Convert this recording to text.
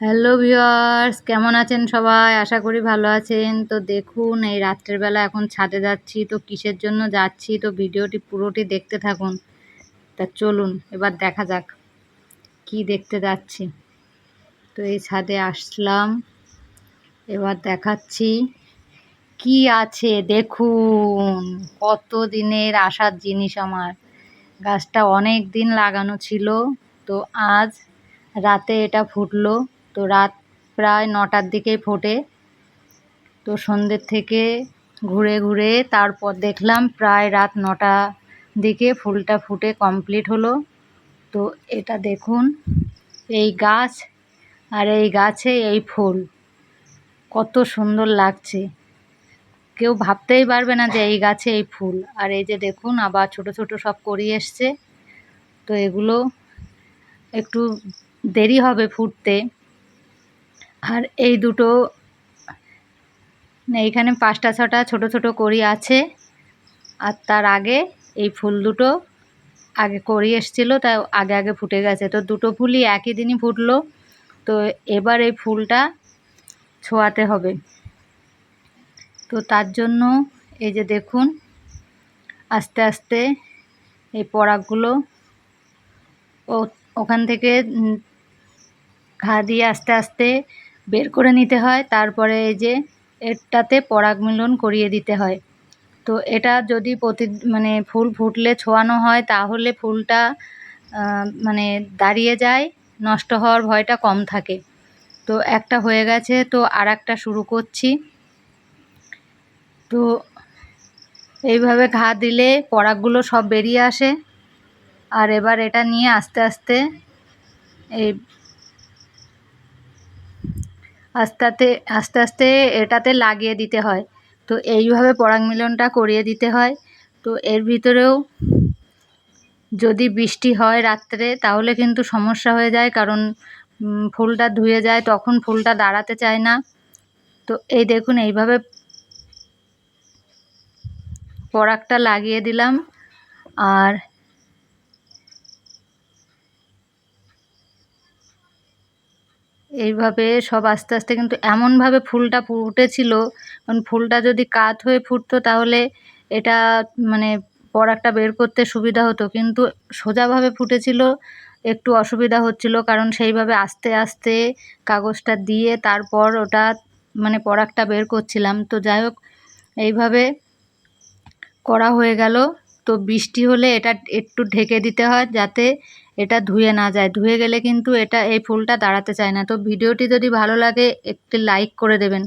Hello viewers কেমন আছেন সবাই? আশা করি ভালো আছেন। তো দেখুন, এই রাত্রের বেলা এখন ছাদে যাচ্ছি, তো কিসের জন্য যাচ্ছি? তো ভিডিওটি পুরোটি দেখতে থাকুন। তা চলুন, এবার দেখা যাক কি দেখতে যাচ্ছি। তো এই ছাদে আসলাম, এবার দেখাচ্ছি কি আছে। দেখুন, কত দিনের আসার জিনিস আমার। গাছটা অনেক দিন লাগানো ছিল, তো আজ রাতে এটা ফুটলো। তো রাত প্রায় নটার দিকেই ফোটে। তো সন্ধ্যের থেকে ঘুরে ঘুরে তারপর দেখলাম প্রায় রাত নটা দিকে ফুলটা ফুটে কমপ্লিট হলো। তো এটা দেখুন, এই গাছ আর এই গাছে এই ফুল। কত সুন্দর লাগছে। কেউ ভাবতেই পারবে না যে এই গাছে এই ফুল। আর এই যে দেখুন, আবার ছোট ছোট সব করি এসছে। তো এগুলো একটু দেরি হবে ফুটতে। আর এই দুটো এইখানে পাঁচটা, ছটা ছোট ছোট করি আছে। আর তার আগে এই ফুল দুটো আগে করি এসছিলো তাই আগে আগে ফুটে গেছে। তো দুটো ফুলই একই দিনই ফুটলো। তো এবার এই ফুলটা ছোঁয়াতে হবে। তো তার জন্য এই যে দেখুন, আস্তে আস্তে এই পরাগগুলো ও, ওখান থেকে ঘা দিয়ে আস্তে আস্তে বের করে নিতে হয়, তারপরে এই যে এটাতে পরাগ মিলন করিয়ে দিতে হয়। তো এটা যদি প্রতি মানে ফুল ফুটলে ছোঁয়ানো হয়, তাহলে ফুলটা মানে দাঁড়িয়ে যায়, নষ্ট হওয়ার ভয়টা কম থাকে। তো একটা হয়ে গেছে, তো আর একটা শুরু করছি। তো এইভাবে ঘা দিলে পরাগগুলো সব বেরিয়ে আসে। আর এবার এটা নিয়ে আস্তে আস্তে এই আস্তে আস্তে আস্তে এটাতে লাগিয়ে দিতে হয়। তো এইভাবে পরাগ মিলনটা করিয়ে দিতে হয়। তো এর ভিতরেও যদি বৃষ্টি হয় রাত্রে, তাহলে কিন্তু সমস্যা হয়ে যায়। কারণ ফুলটা ধুয়ে যায়, তখন ফুলটা দাঁড়াতে চায় না। তো এই দেখুন, এইভাবে পরাগটা লাগিয়ে দিলাম। আর এইভাবে সব আস্তে আস্তে কিন্তু এমনভাবে ফুলটা ফুটেছিল কারণ ফুলটা যদি কাত হয়ে ফুটতো তাহলে এটা মানে পরাগটা বের করতে সুবিধা হতো। কিন্তু সোজাভাবে ফুটেছিল, একটু অসুবিধা হচ্ছিল কারণ সেইভাবে আস্তে আস্তে কাগজটা দিয়ে তারপর ওটা মানে পরাগটা বের করছিলাম। তো যাই হোক, এইভাবে করা হয়ে গেল। তো বৃষ্টি হলে এটা একটু ঢেকে দিতে হয় যাতে এটা ধুয়ে না যায়। ধুয়ে গেলে কিন্তু এটা, এই ফুলটা দাঁড়াতে চায় না। তো ভিডিওটি যদি ভালো লাগে, একটি লাইক করে দেবেন।